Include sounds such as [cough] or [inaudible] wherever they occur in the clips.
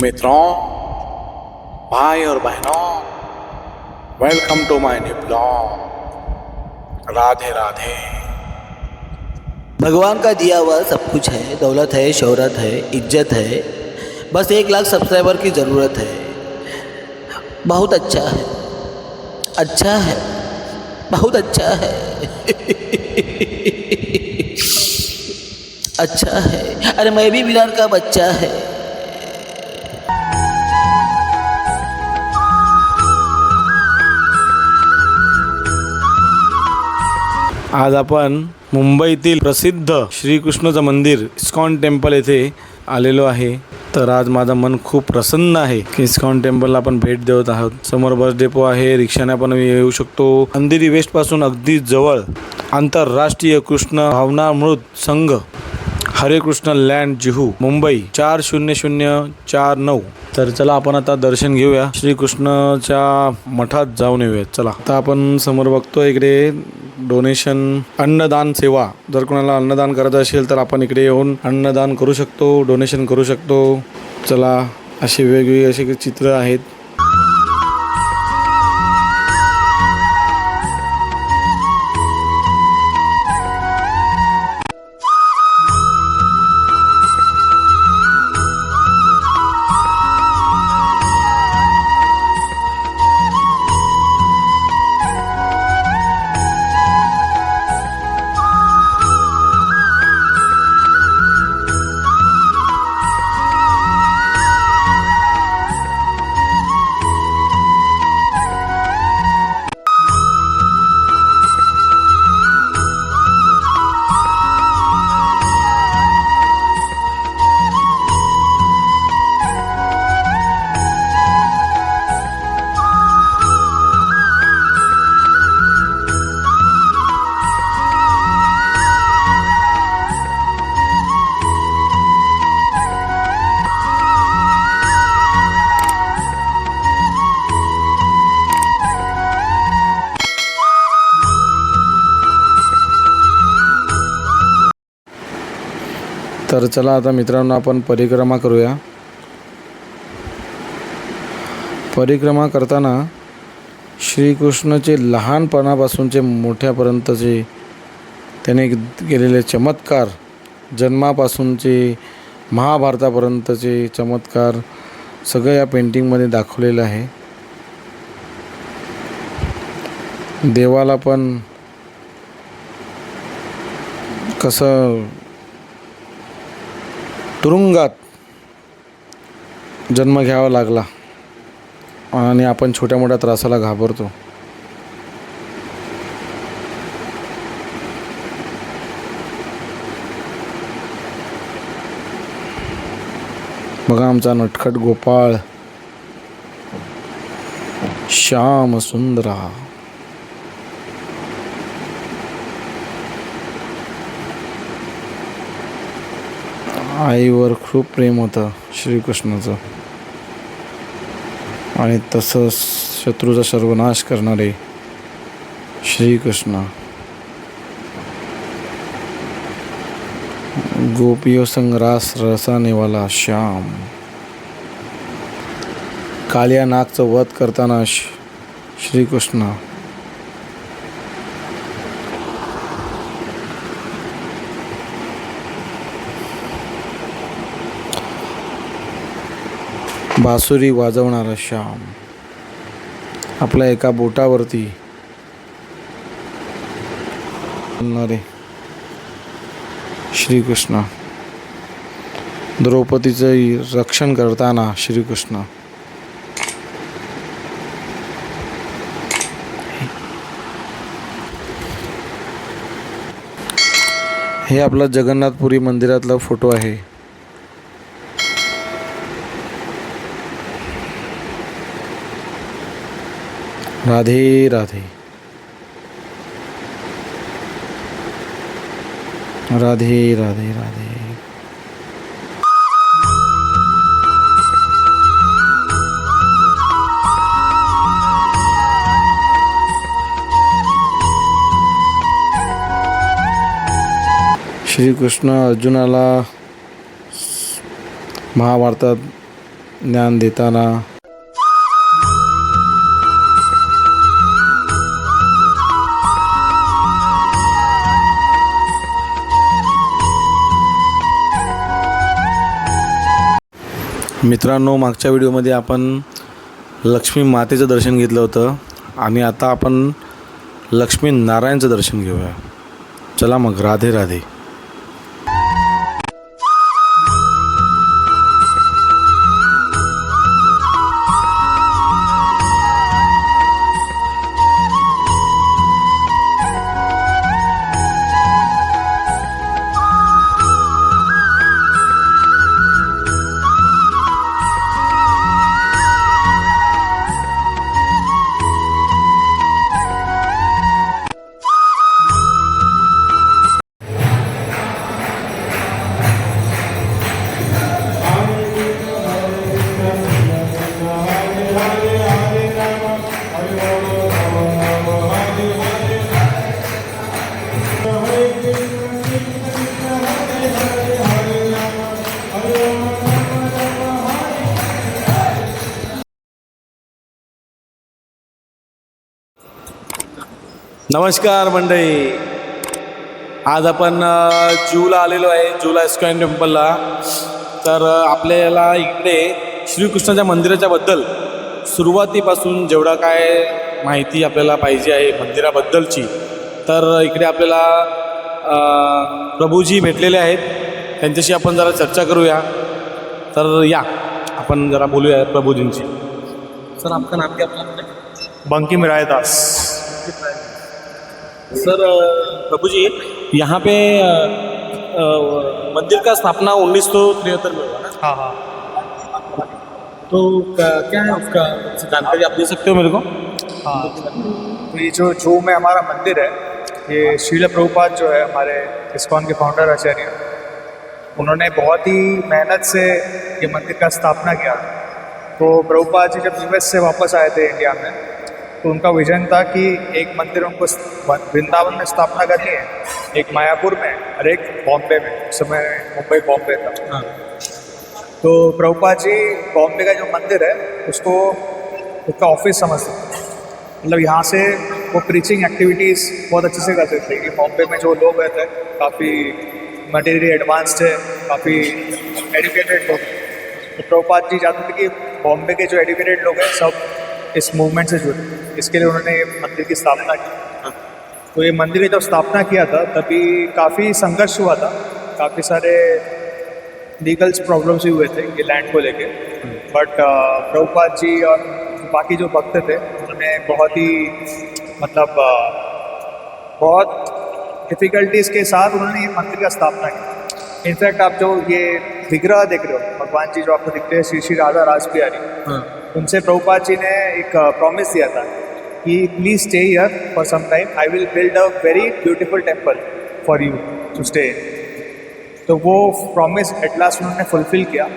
मित्रों, भाई और बहनों welcome to my new blog Radhe Radhe. भगवान का दिया हुआ सब कुछ है, दौलत है, शोहरत है, इज़्ज़त है, बस एक लाख सब्सक्राइबर की ज़रूरत है। बहुत अच्छा है अच्छा है, बहुत अच्छा है। [laughs] अच्छा है। अरे मैं भी विराट का बच्चा है। आज आपण मुंबईतील प्रसिद्ध श्रीकृष्णाचं मंदिर इस्कॉन टेम्पल येथे आलेलो आहे. तर आज माझं मन खूप प्रसन्न आहे की इस्कॉन टेम्पलला आपण भेट देत आहोत. समोर बस डेपो आहे रिक्षाने आपण येऊ शकतो. अंधेरी वेस्टपासून अगदी जवळ आंतरराष्ट्रीय कृष्ण भावनामृत संघ हरे कृष्ण लँड जिहू मुंबई चार शून्य शून्य चार नऊ. तर चला आपण आता दर्शन घेऊया. श्रीकृष्णाच्या मठात जाऊन येऊया चला. आता आपण समोर बघतो इकडे डोनेशन अन्नदान सेवा. जर कोणाला अन्नदान करायचं असेल तर आपण इकडे येऊन अन्नदान करू शकतो डोनेशन करू शकतो. चला अशी वेगवेगळी अशी चित्र आहेत. तर चला आता मित्रांनो आपण परिक्रमा करूया. परिक्रमा करताना श्रीकृष्णचे लहानपणापासूनचे मोठ्यापर्यंतचे त्याने केलेले चमत्कार जन्मापासूनचे महाभारतापर्यंतचे चमत्कार सगळं या पेंटिंगमध्ये दाखवलेलं आहे. देवाला पण कसं तुरुंगात जन्म घ्यावा लागला आणि आपण छोट्या मोठ्या त्रासाला घाबरतो. बघा आमचा नटखट गोपाळ श्याम सुंदरा. आईवर खूप प्रेम होतं श्रीकृष्णाचं. आणि तसंच शत्रूचा सर्वनाश करणारे श्रीकृष्ण. गोपियो संग्रास रसानेवाला श्याम. कालिया नागचं वध करताना श- श्रीकृष्ण बासुरी वाजवणारा श्याम. आपल्या एका बोटावरती. श्रीकृष्ण. द्रौपदीचं रक्षण करताना श्रीकृष्ण. हे आपलं जगन्नाथपुरी मंदिरातला फोटो आहे. राधे राधे. राधे राधे राधे. श्रीकृष्ण अर्जुनाला महाभारतात ज्ञान देताना मित्रांनो मागच्या व्हिडिओमध्ये आपण लक्ष्मी मातेचं दर्शन घेतलं होतं. आणि आता आपण लक्ष्मी नारायणचं दर्शन घेऊया. चला मग राधे राधे. नमस्कार मंडळी. आज आपण जूला आलेलो आहे जूला इस्कॉन टेम्पलला. तर आपल्याला इकडे श्रीकृष्णाच्या मंदिराच्या बद्दल सुरुवातीपासून जेवढा काय माहिती आपल्याला पाहिजे आहे मंदिराबद्दलची तर इकडे आपल्याला प्रभूजी भेटलेले आहेत. त्यांच्याशी आपण जरा चर्चा करूया. तर या. आपण जरा बोलूया प्रभूजींची सर आपका नाम क्या बंकिम रायदास सर प्रभु जी यहाँ पे मंदिर का स्थापना उन्नीस सौ तिहत्तर में हुआ हाँ हाँ। तो क्या है उसका जानकारी आप दे सकते हो मेरे को? हाँ। तो ये जो जू में हमारा मंदिर है ये शील प्रभुपाद जो है हमारे इस्कॉन के फाउंडर आचार्य उन्होंने बहुत ही मेहनत से ये मंदिर का स्थापना किया। तो प्रभुपाद जी जब यूएस से वापस आए थे इंडिया में तो उनका विजन था कि एक मंदिर उनको वृंदावन में स्थापना करनी है एक मायापुर में और एक बॉम्बे में उस समय मुंबई बॉम्बे था। हाँ। तो प्रभुपाद जी बॉम्बे का जो मंदिर है उसको उसका ऑफ़िस समझते थे। मतलब यहाँ से वो प्रीचिंग एक्टिविटीज़ बहुत अच्छे से करते थे कि बॉम्बे में जो लोग रहते हैं काफ़ी मटेरियल एडवांस्ड है काफ़ी एजुकेटेड लोग। तो प्रभुपाद जी जानते थे कि बॉम्बे के जो एजुकेटेड लोग हैं सब इस मूवमेंट से जुड़े। इसके लिए उन्होंने मंदिर की स्थापना की। तो ये मंदिर जब स्थापना किया था तभी काफ़ी संघर्ष हुआ था। काफ़ी सारे लीगल्स प्रॉब्लम्स भी हुए थे ये लैंड को लेके। बट प्रभुपाद जी और बाकी जो भक्त थे उन्होंने बहुत ही मतलब uh, बहुत डिफ़िकल्टीज के साथ उन्होंने ये मंदिर का स्थापना की इनफैक्ट आप जो ये विग्रह देख रहे हो भगवान जी जो आपको दिखते हैं श्री श्री राधा रास बिहारी हाँ। उनसे प्रभुपाद जी ने एक प्रॉमिस दिया था कि please stay here for some time I will build a very beautiful temple for you to stay तो वो प्रॉमिस एट लास्ट उन्होंने फुलफिल किया।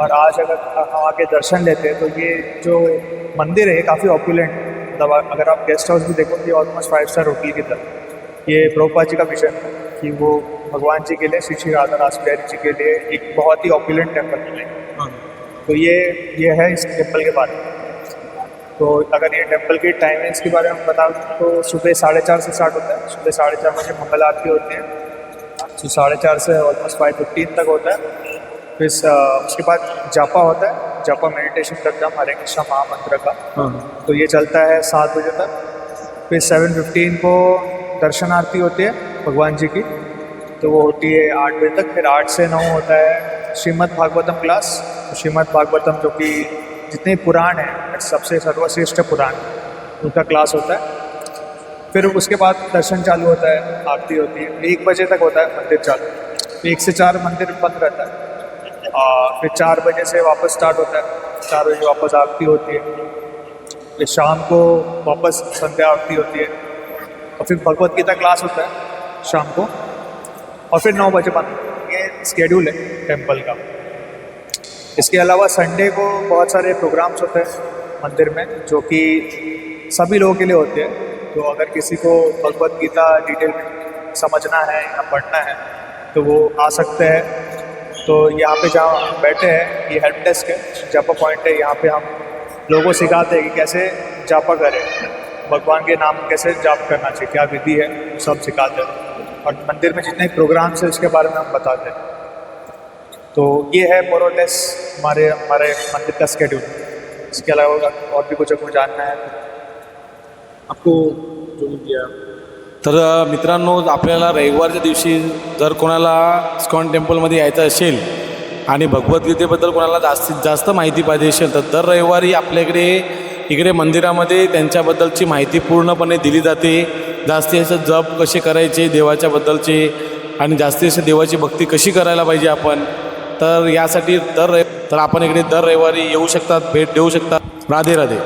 और आज अगर हम आके दर्शन लेते हैं तो ये जो मंदिर है काफ़ी ऑपुलेंट मतलब अगर आप गेस्ट हाउस भी देखोगे ऑलमोस्ट फाइव स्टार होटल की तरह। ये प्रभुपाद जी का विजन है कि वो भगवान जी के लिए, श्री श्री राधा बिहारी जी के लिए एक बहुत ही ऑपुलेंट टेंपल मिले तो ये ये है इस टेंपल के बारे में। तो अगर ये टेंपल की टाइमिंग्स के बारे में बता दूँ तो सुबह साढ़े चार से स्टार्ट होता है। सुबह साढ़े चार बजे मंगल आरती होती है। तो साढ़े चार से ऑलमोस्ट फाइव फिफ्टीन तक होता है। फिर उसके बाद जापा होता है। जापा मेडिटेशन करता है हरे कृष्णा महामंत्र का। हाँ। तो ये चलता है सात बजे तक। फिर सेवन फिफ्टीन को दर्शन आरती होती है भगवान जी की। तो वो होती है आठ बजे तक। फिर आठ से नौ होता है श्रीमद भागवतम क्लास श्रीमद् भागवतम, जो कि जितने पुराण हैं सबसे सर्वश्रेष्ठ पुराण, उनका क्लास होता है। फिर उसके बाद दर्शन चालू होता है, आरती होती है, एक बजे तक होता है मंदिर चालू। एक से चार मंदिर बंद रहता है, और फिर चार बजे से वापस स्टार्ट होता है। चार बजे वापस आरती होती है। फिर शाम को वापस संध्या आरती होती है, और फिर भगवत गीता क्लास होता है शाम को, और फिर नौ बजे बंद। ये स्केड्यूल है टेंपल का। इसके अलावा संडे को बहुत सारे प्रोग्राम्स होते हैं मंदिर में, जो कि सभी लोगों के लिए होते हैं। तो अगर किसी को भगवत गीता डिटेल में समझना है या पढ़ना है तो वो आ सकते हैं। तो यहाँ पे जहाँ बैठे हैं, ये हेल्प डेस्क है जापा पॉइंट है, यहाँ पे हम लोगों को सिखाते हैं कि कैसे जापा करें, भगवान के नाम कैसे जाप करना चाहिए, क्या विधि है, सब सिखाते हैं। और मंदिर में जितने प्रोग्राम्स हैं, उसके बारे में हम बताते हैं। तो ये है मोरोलेस हमारे हमारे मंदिर का स्केड्यूल इसके अलावा और भी कुछ आपको जानना है आपको जो दिया तर मित्रांनो आपल्याला रविवारच्या दिवशी जर कोणाला स्कॉन टेम्पलमध्ये यायचं असेल आणि भगवद्गीतेबद्दल कोणाला जास्तीत जास्त माहिती पाहिजे असेल तर दर रविवारी आपल्याकडे इकडे मंदिरामध्ये त्यांच्याबद्दलची माहिती पूर्णपणे दिली जाते. जास्तीत जास्त जप कसे करायचे देवाच्याबद्दलचे आणि जास्तीत जास्त देवाची भक्ती कशी करायला पाहिजे आपण तर यासाठी दर रवि तर आपण इकडे दर रविवारी येऊ शकतात भेट देऊ शकतात. राधे राधे.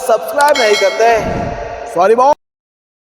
सब्सक्राइब नहीं करते। सॉरी बहुत